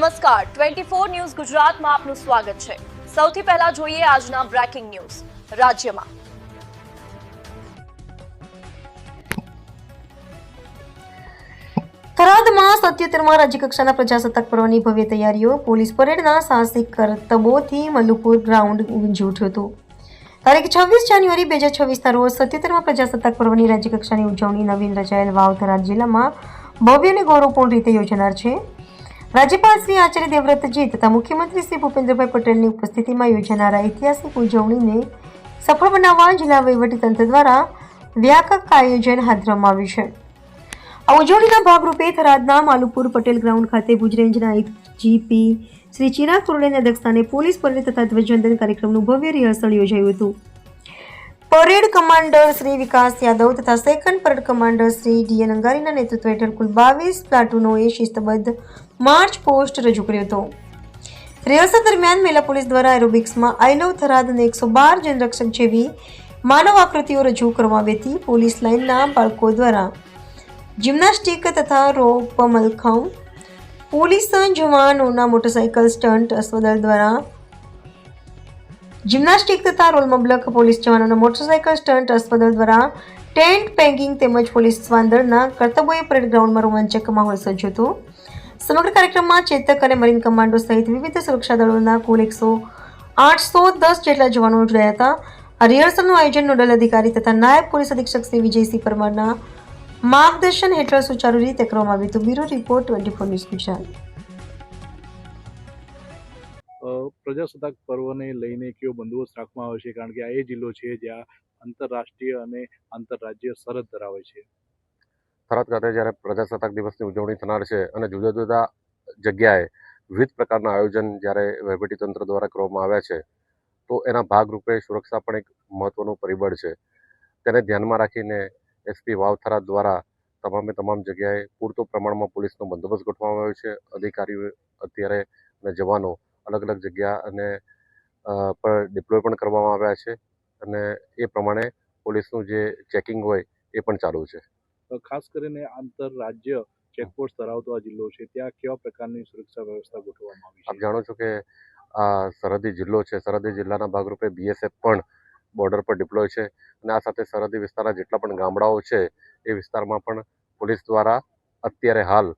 નમસ્કાર. Twenty four news ગુજરાતમાં આપનું સ્વાગત છે. સૌથી પહેલા જોઈએ આજના બ્રેકિંગ ન્યૂઝ. રાજ્યમાં. થરાદમાં સત્યોતેરમાં રાજ્યકક્ષાના પ્રજાસત્તાક પર્વની ભવ્ય તૈયારીઓ પોલીસ પરેડના સાહસિક કરતબોથી મલ્લુપુર ગ્રાઉન્ડ ગુંજી ઉઠ્યું હતું. તારીખ છવ્વીસ જાન્યુઆરી બે હજાર છવ્વીસના રોજ સત્યોતેરમાં પ્રજાસત્તાક પર્વની રાજ્યકક્ષાની ઉજવણી નવીન રચાયેલ વાવ થરાદ જિલ્લામાં ભવ્ય અને ગૌરવપૂર્ણ રીતે યોજાનાર છે. રાજ્યપાલ શ્રી આચાર્ય દેવવ્રતજી તથા મુખ્યમંત્રી શ્રી ભૂપેન્દ્રભાઈ પટેલની ઉપસ્થિતિમાં યોજાનારા ઐતિહાસિક ઉજવણીને સફળ બનાવવા જિલ્લા વહીવટીતંત્ર દ્વારા વ્યાપક આયોજન હાથ ધરવામાં આવ્યું છે. આ ઉજવણીના ભાગરૂપે થરાદના માલુપુર પટેલ ગ્રાઉન્ડ ખાતે ભુજ રેન્જના જીપી શ્રી ચિરાગ કુરડેના અધ્યક્ષસ્થાને પોલીસ પરેડ તથા ધ્વજવંદન કાર્યક્રમનું ભવ્ય રિહર્સલ યોજાયું હતું. પરેડ કમાન્ડર શ્રી વિકાસ યાદવ તથા second parade commander Shri DN અંગારીના નેતૃત્વ હેઠળ કુલ બાવીસ પ્લાટુનોએ શિસ્તબદ્ધ માર્ચ પોસ્ટ રજૂ કર્યો હતો. રિહર્સલ દરમિયાન મહિલા પોલીસ દ્વારા એરોબિક્સમાં આઈ લવ થરાદ અને એકસો બાર જનરક્ષક જેવી માનવ આકૃતિઓ રજૂ કરવામાં આવી હતી. પોલીસ લાઇનના બાળકો દ્વારા જિમ્નાસ્ટિક તથા રોપ મલખમ પોલીસ જવાનોના મોટરસાઇકલ સ્ટન્ટ અશ્વદળ દ્વારા જિમ્નાસ્ટિક તથા રોલ મબલક પોલીસ જવાનોનો મોટરસાયકલ સ્ટન્ટ અસ્પદલ દ્વારા ટેન્ટ પેંગિંગ તેમજ પોલીસ શ્વાનદળના કર્તવ્ય પરેડ ગ્રાઉન્ડમાં રોમાંચક માહોલ સર્જ્યો હતો. સમગ્ર કાર્યક્રમમાં ચેતક અને મરીન કમાન્ડો સહિત વિવિધ સુરક્ષા દળોના કુલ એકસો આઠસો દસ જેટલા જવાનો જોડાયા હતા. આ રિહર્સલનું આયોજન નોડલ અધિકારી તથા નાયબ પોલીસ અધિક્ષક શ્રી વિજયસિંહ પરમારના માર્ગદર્શન હેઠળ સુચારુ રીતે કરવામાં આવ્યું હતું. Bureau report twenty four news Gujarat. પ્રજાસત્તાક પર્વને લઈને કેવો બંદોબસ્ત રાખવામાં આવે છે? કારણ કે આ એ જિલ્લો છે જ્યાં આંતરરાષ્ટ્રીય અને આંતરરાજ્ય સરહદ ધરાવે છે. થરાદ ખાતે જ્યારે પ્રજાસત્તાક દિવસની ઉજવણી થનાર છે અને જુદા જુદા જગ્યાએ વિવિધ પ્રકારના આયોજન જ્યારે વહીવટીતંત્ર દ્વારા કરવામાં આવ્યા છે, તો એના ભાગરૂપે સુરક્ષા પણ એક મહત્વનું પરિબળ છે. તેને ધ્યાનમાં રાખીને એસપી વાવ થરાદ દ્વારા તમામે તમામ જગ્યાએ પૂરતો પ્રમાણમાં પોલીસનો બંદોબસ્ત ગોઠવવામાં આવ્યો છે. અધિકારીઓ અત્યારે અને જવાનો અલગ અલગ જગ્યા અને પર ડિપ્લોય પણ કરવામાં આવ્યા છે અને એ પ્રમાણે પોલીસનું જે ચેકિંગ હોય એ પણ ચાલુ છે. ખાસ કરીને આંતરરાજ્ય ચેકપોસ્ટ ધરાવતો આ જિલ્લો છે ત્યાં કેવા પ્રકારની સુરક્ષા વ્યવસ્થા ગોઠવવામાં આવી આપ જાણો છો કે આ સરહદી જિલ્લો છે સરહદી જિલ્લાના ભાગરૂપે બીએસએફ પણ બોર્ડર પર ડિપ્લોય છે અને આ સાથે સરહદી વિસ્તારના જેટલા પણ ગામડાઓ છે એ વિસ્તારમાં પણ પોલીસ દ્વારા અત્યારે હાલ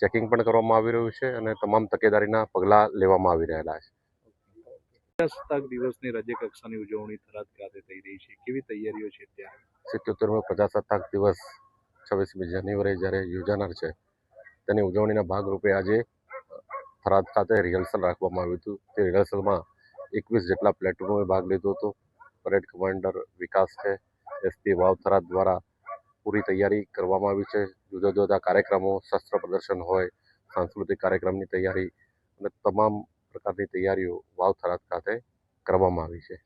ચેકિંગ પણ કરવામાં આવી રહ્યું છે અને તમામ તકેદારીના પગલાં લેવામાં આવી રહેલા છે. પ્રજાસત્તાક દિવસની રાજ્ય કક્ષાની ઉજવણી થરાદ ખાતે થઈ રહી છે. કેવી તૈયારીઓ છે ત્યાં સિત્યોતેરમો પ્રજાસત્તાક દિવસ છવ્વીસમી જાન્યુઆરી જ્યારે યોજાનાર છે તેની ઉજવણીના ભાગરૂપે આજે થરાદ ખાતે રિહર્સલ રાખવામાં આવ્યું હતું. તે રિહર્સલમાં એકવીસ જેટલા પ્લેટફોર્મે ભાગ લીધો હતો. પરેડ કમાન્ડર વિકાસ છે એસપી વાવ થરાદ દ્વારા પૂરી તૈયારી કરવામાં આવી છે. જુદા જુદા કાર્યક્રમો, શસ્ત્ર પ્રદર્શન હોય, સાંસ્કૃતિક કાર્યક્રમની તૈયારી અને તમામ પ્રકારની તૈયારીઓ વાવ થરાદ ખાતે કરવામાં આવી છે.